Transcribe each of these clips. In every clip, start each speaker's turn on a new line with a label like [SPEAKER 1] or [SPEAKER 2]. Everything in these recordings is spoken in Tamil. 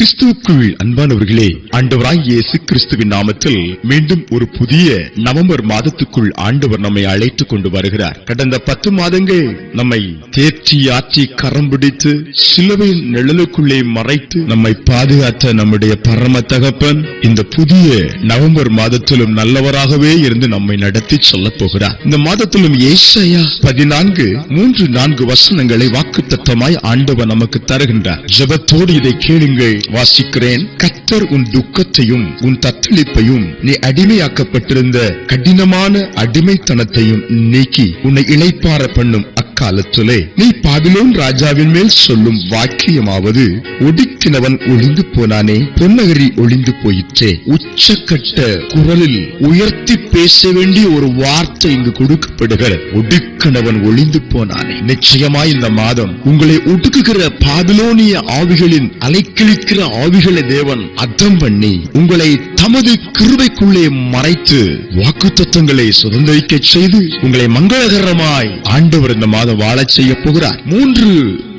[SPEAKER 1] கிறிஸ்துவுக்குள் அன்பானவர்களே ஆண்டவராய் இயேசு கிறிஸ்துவின் நாமத்தில் மீண்டும் ஒரு புதிய நவம்பர் மாதத்துக்குள் ஆண்டவர் நம்மை அழைத்துக் கொண்டு வருகிறார். கடந்த பத்து மாதங்கள் நம்மை தேர்ச்சி ஆற்றி கரம் பிடித்து சிலுவையின் நிழலுக்குள்ளே மறைத்து நம்மை பாதுகாத்த நம்முடைய பரம தகப்பன் இந்த புதிய நவம்பர் மாதத்திலும் நல்லவராகவே இருந்து நம்மை நடத்தி சொல்லப் போகிறார். இந்த மாதத்திலும் ஏசையா பதினான்கு மூன்று நான்கு வசனங்களை வாக்குத்தத்தமாய் ஆண்டவர் நமக்கு தருகின்றார். ஜெபத்தோடு இதை கேளுங்கள். வாசிக்கிறேன். கத்தர் உன் துக்கத்தையும் உன் தத்தளிப்பையும் நீ அடிமையாக்கப்பட்டிருந்த கடினமான அடிமைத்தனத்தையும் நீக்கி உன்னை இழைப்பார பண்ணும் அக்காலத்திலே. நீ பாபிலோன் ராஜாவின் மேல் சொல்லும் வாக்கியமாவது ஒடுக்கினவன் ஒளிந்து போனானே பொன்னகரி ஒளிந்து போயிற்றே. உச்சக்கட்ட குரலில் உயர்த்தி பேச வேண்டிய ஒரு வார்த்தை இங்கு கொடுக்கப்படுகிற ஒடுக்கினவன் ஒளிந்து போனானே. நிச்சயமாய் இந்த மாதம் உங்களை ஒடுக்குகிற பாபிலோனிய ஆவிகளின் அலைக்கிழிக்கிற ஆவிகளை தேவன் அர்த்தம் பண்ணி உங்களை தமது கிருபைக்குள்ளே மறைத்து வாக்குத்தத்தங்களை சுதந்திரிக்க செய்து உங்களை மங்களகரமாய் ஆண்டவர் இந்த மாதம் வாழச் செய்ய போகிறார். மூன்று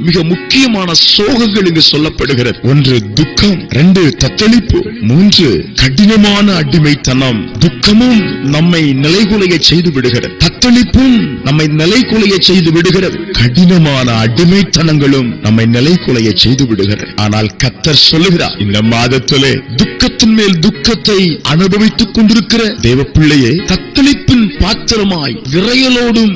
[SPEAKER 1] மிக முக்கியமான சோகங்கள் இங்கு சொல்லப்படுகிறது. ஒன்று துக்கம் ரெண்டு தத்தளிப்பு மூன்று கடினமான அடிமைத்தனம். துக்கமும் நம்மை நிலைகுலைய செய்து விடுகிறது. தத்தளிப்பும் நம்மை நிலைகுலைய செய்து விடுகிறது. கடினமான அடிமைத்தனங்களும் நம்மை நிலைகுலைய செய்து விடுகிறது. ஆனால் கத்தர் சொல்லுகிறார் இந்த மாதத்திலே துக்கத்தின் மேல் துக்கத்தை அனுபவித்துக் கொண்டிருக்கிற தேவ பிள்ளையே தத்தளிப்பின் பாத்திரமாய் விரையலோடும்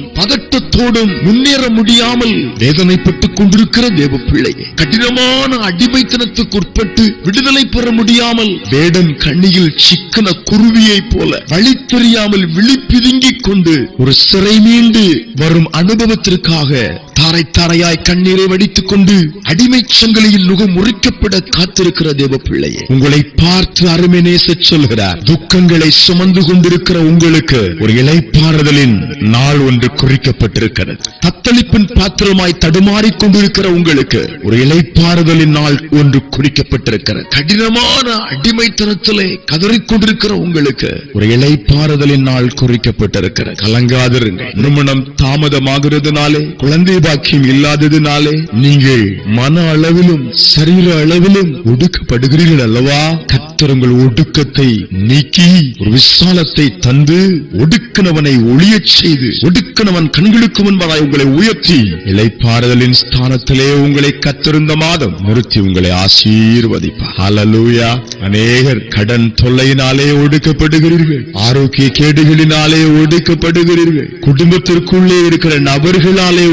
[SPEAKER 1] பதட்டத்தோடும் முன்னேற முடியாமல் வேதனைப்பட்டுக் கொண்டிருக்கிற தேவ பிள்ளை கடினமான அடிமைத்தனத்துக்கு உட்பட்டு விடுதலை பெற முடியாமல் வேடன் கண்ணியில் சிக்கன குருவியை போல வழி தெரியாமல் விழிப்பிதுங்கிக் கொண்டு ஒரு சிறை மீண்டு வரும் அனுபவத்திற்காக தாரை தாரையாய் கண்ணீரை வடித்துக் கொண்டு அடிமை சங்கிலியில் நுகம் முறிக்கப்பட காத்திருக்கிற தேவ பிள்ளையே உங்களை பார்த்து அருமை நேச சொல்கிறார் துக்கங்களை சுமந்து கொண்டிருக்கிற உங்களுக்கு ஒரு இலைப்பாறுதலின் நாள் ஒன்று குறிக்கப்பட்டிருக்கிறது. தத்தளிப்பின் பாத்திரமாய் தடுமாறி கொண்டிருக்கிற உங்களுக்கு ஒரு இலைப்பாறுதலின் நாள் ஒன்று குறிக்கப்பட்டிருக்கிறது. கடினமான அடிமைத்தனத்திலே கதறிக்கொண்டிருக்கிற உங்களுக்கு ஒரு இலைப்பாறுதலின் நாள் குறிக்கப்பட்டிருக்கிறது. கலங்காதிருங்க திருமணம் தாமதமாகிறதுனாலே குழந்தை ஐக்கியம் இல்லாததினாலே நீங்கள் மன அளவிலும் சரீர அளவிலும் ஒடுக்கப்படுகிறீர்கள் அல்லவா? கர்த்தர் உங்கள் ஒடுக்கத்தை நீக்கி ஒரு விசாலத்தை தந்து ஒடுக்கினவனை ஒளியச் செய்து ஒடுக்கினவன் கண்களுக்கு முன்பதாய் உங்களை உயர்த்தி இலைப்பாறுதலின் ஸ்தானத்திலே உங்களை கத்திருந்த மாதம் நிறுத்தி உங்களை ஆசீர்வதிப்பார். அலலூயா அநேகர் கடன் தொல்லையினாலே ஒடுக்கப்படுகிறீர்கள். ஆரோக்கிய கேடுகளினாலே ஒடுக்கப்படுகிறீர்கள். குடும்பத்திற்குள்ளே இருக்கிற நபர்களாலே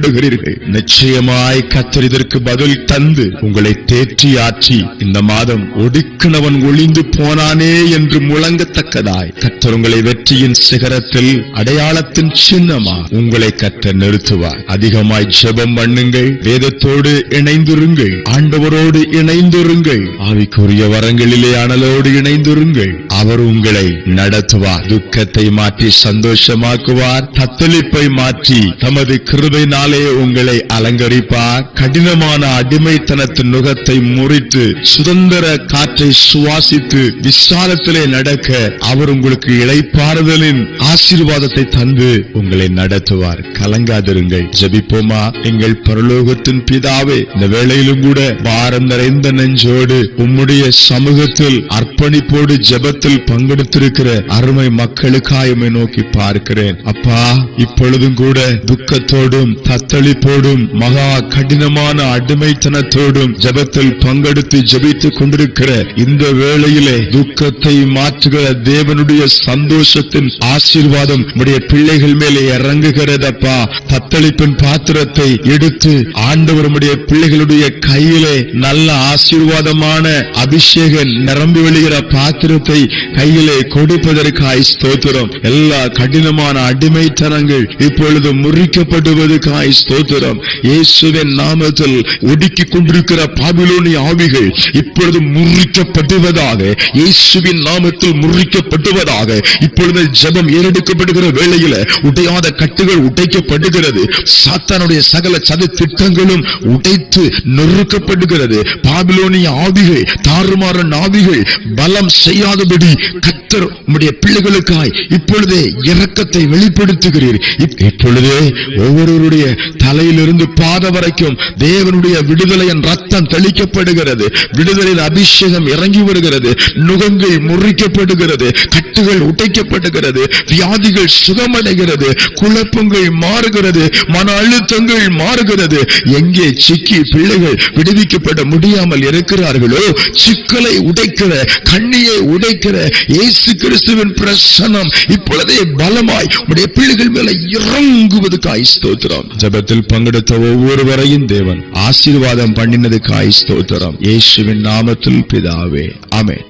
[SPEAKER 1] ஒடுக்கப்படுகிறீர்கள் நிச்சயமாய் கத்தர் இதற்கு பதில் தந்து உங்களை தேற்றி ஆற்றி இந்த மாதம் ஒடுக்கினவன் ஒளிந்து போனானே என்று முழங்கத்தக்கதாய் கத்தர் உங்களை வெற்றியின் சிகரத்தில் அடையாளத்தின் சின்னமா உங்களை கத்தர் நிறுத்துவார். அதிகமாய் ஜெபம் பண்ணுங்கள் வேதத்தோடு இணைந்திருங்கள் ஆண்டவரோடு இணைந்திருங்கள் ஆவிக்குரிய வரங்களிலே அனலோடு இணைந்திருங்கள். அவர் உங்களை நடத்துவார். துக்கத்தை மாற்றி சந்தோஷமாக்குவார். தத்தளிப்பை மாற்றி தமது கிருபையினாலே உங்களை அலங்கரிப்பார். கடினமான அடிமைத்தனத்தின் நுகத்தை முறித்து சுதந்திர காற்றை சுவாசித்து விசாலத்திலே நடக்க அவர் உங்களுக்கு இழைப்பாறுதலின் ஆசீர்வாதத்தை தந்து உங்களை நடத்துவார். கலங்காதிருங்கள். ஜெபிப்போமா? எங்கள் பரலோகத்தின் பிதாவே இந்த வேளையிலும் கூட பாரம் நிறைந்த நெஞ்சோடு உம்முடைய சமூகத்தில் அர்ப்பணிப்போடு ஜபத்தில் பங்கெடுத்திருக்கிற அருமை மக்களுக்காயமை நோக்கி பார்க்கிறேன். அப்பா இப்பொழுதும் கூட துக்கத்தோடும் தத்தளிப்போடும் மகா கடினமான அடிமைத்தனத்தோடும் ஜபத்தில் பங்கெடுத்து ஜபித்துக் கொண்டிருக்கிற இந்த வேளையிலே துக்கத்தை மாற்றுகிற தேவனுடைய சந்தோஷத்தின் ஆசீர்வாதம் உடைய பிள்ளைகள் மேலே இறங்குகிறதப்பா. தத்தளிப்பின் பாத்திரத்தை எடுத்து ஆண்டவர் பிள்ளைகளுடைய கையிலே நல்ல ஆசீர்வாதமான அபிஷேகம் நிரம்பி வெளிகிற பாத்திரத்தை கையிலே கொடுப்பதற்காய் ஸ்தோத்திரம். எல்லா கடினமான அடிமைத்தனங்கள் இப்பொழுது முறிக்கப்படுவதற்காய் ஸ்தோத்திரம். இயேசுவின் நாமத்தில் ஒடுக்கிக் கொண்டிருக்கிற பாபிலோனி ஆவிகள் இப்பொழுது முறிக்கப்படுவதாக இயேசுவின் நாமத்தில் முறிக்கப்படுவதாக இப்பொழுது ஜபம் ஏறெடுக்கப்படுகிற வேளையில உடையாத கட்டுகள் உடைக்கப்படுகிறது. சாத்தானுடைய சகல சதி திட்டங்களும் உடைத்து நொறுக்கப்படுகிறது. பாபிலோனிய ஆவிகள் தாறுமாறன் ஆவிகள் பலம் செய்யாதபடி கத்தர் உம்முடைய பிள்ளைகளுக்காய் இப்பொழுதே இரக்கத்தை வெளிப்படுத்துகிறீர். இப்பொழுதே ஒவ்வொருவருடைய தலையிலிருந்து பாத வரைக்கும் தேவனுடைய விடுதலையின் ரத்தம் தெளிக்கப்படுகிறது. விடுதலையின் அபிஷேகம் இறங்கி வருகிறது. நுகங்கள் முறிக்கப்படுகிறது. கட்டுகள் உடைக்கப்படுகிறது. வியாதிகள் சுகமடைகிறது. குழப்பங்கள் மாறுகிறது. மன அழுத்தங்கள் மாறுகிறது. எங்கே சிக்கி பிள்ளைகள் விடுவிக்கப்பட முடியாமல் இருக்கிறார்களோ சிக்கலை உடைக்கிற கண்ணியை உடைக்கிற இயேசு கிறிஸ்துவின் பிரசனம் இப்பொழுதே பலமாய் உடைய பிள்ளைகள் மேல இறங்குவதுக்காய் ஸ்தோத்திரம். ஜெபத்தில் பங்கெடுத்த ஒவ்வொருவரையும் தேவன் ஆசீர்வாதம் பண்ணினதுக்காய் ஸ்தோத்திரம். இயேசுவின் நாமத்தில் பிதாவே. ஆமென்.